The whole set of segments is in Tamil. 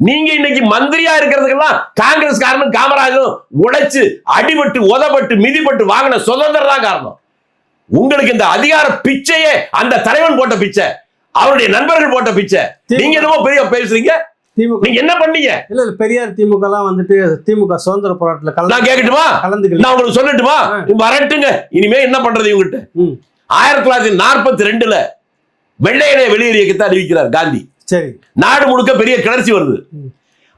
நீங்க இன்னைக்கு மந்திரியா இருக்கிறதுக்கெல்லாம் காங்கிரஸ் காரணம் காமராஜரும் உடைச்சு அடிபட்டு உதப்பட்டு மிதிப்பட்டு வாங்கின சுதந்திரம் தான் காரணம். உங்களுக்கு இந்த அதிகார பிச்சையே அந்த தலைவன் போட்ட பிச்சை அவருடைய நண்பர்கள் போட்ட பிச்சை. நீங்க என்னமோ பெரிய பேசுறீங்க. திமுக. நீங்க என்ன பண்ணீங்க? இல்ல இல்ல பெரியார் திமுக எல்லாம் வந்துட்டு திமுக சுதந்திர போராட்டத்துல நான் கலந்து கேட்கட்டுமா கலந்துக்கல. நான் உங்களுக்கு சொல்லட்டுமா. வரட்டுங்க. இனிமே என்ன பண்றது இவங்ககிட்ட? ம். ஆயிரத்தி தொள்ளாயிரத்தி நாற்பத்தி ரெண்டுல வெள்ளையனை வெளியேறு இயக்கத்தை அறிவிக்கிறார் காந்தி. சரி. நாடு முழுக்க பெரிய கிளர்ச்சி வருது.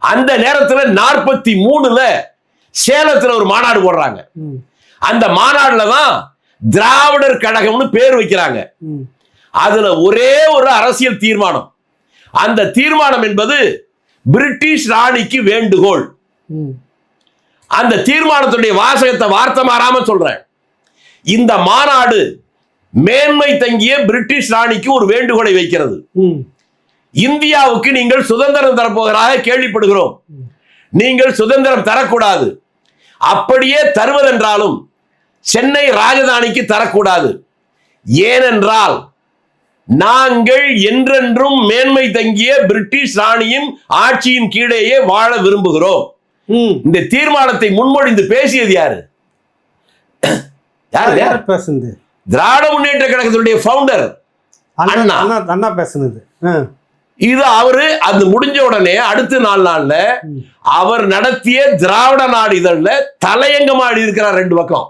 அந்த நேரத்துல நாற்பத்தி மூணுல சேலத்துல ஒரு மாநாடு போடுறாங்க. அந்த மாநாடுல தான் திராவிடர் கழகம்னு பேர் வைக்கிறாங்க. அதுல ஒரே ஒரு அரசியல் தீர்மானம். அந்த தீர்மானம் என்பது பிரிட்டிஷ் ராணிக்கு வேண்டுகோள். அந்த தீர்மானத்துடைய வாசகத்தை வார்த்தை மாறாம சொல்றேன். இந்த மாநாடு மேன்மை தங்கிய பிரிட்டிஷ் ராணிக்கு ஒரு வேண்டுகோளை வைக்கிறது. இந்தியாவுக்கு நீங்கள் சுதந்திரம் தரப்போகிறதாக கேள்விப்படுகிறோம். நீங்கள் சுதந்திரம் தரக்கூடாது. அப்படியே தருவதென்றாலும் சென்னை ராஜதானிக்கு தரக்கூடாது. ஏனென்றால் நாங்கள் என்றென்றும் மேன்மை தங்கிய பிரிட்டிஷ் ராணியின் ஆட்சியின் கீழேயே வாழ விரும்புகிறோம். இந்த தீர்மானத்தை முன்மொழிந்து பேசியது யாரு? யாரு யார்? பேசுனது. திராவிட முன்னேற்ற கழகத்தினுடைய ஃபவுண்டர் அண்ணா அண்ணா. பேசுனது. இது அவரு அது முடிஞ்ச உடனே அடுத்த நாலு நாள்ல. அவர் நடத்திய திராவிட நாடு இதழ்ல தலையங்கமா எழுதியிருக்கிறார் ரெண்டு பக்கம்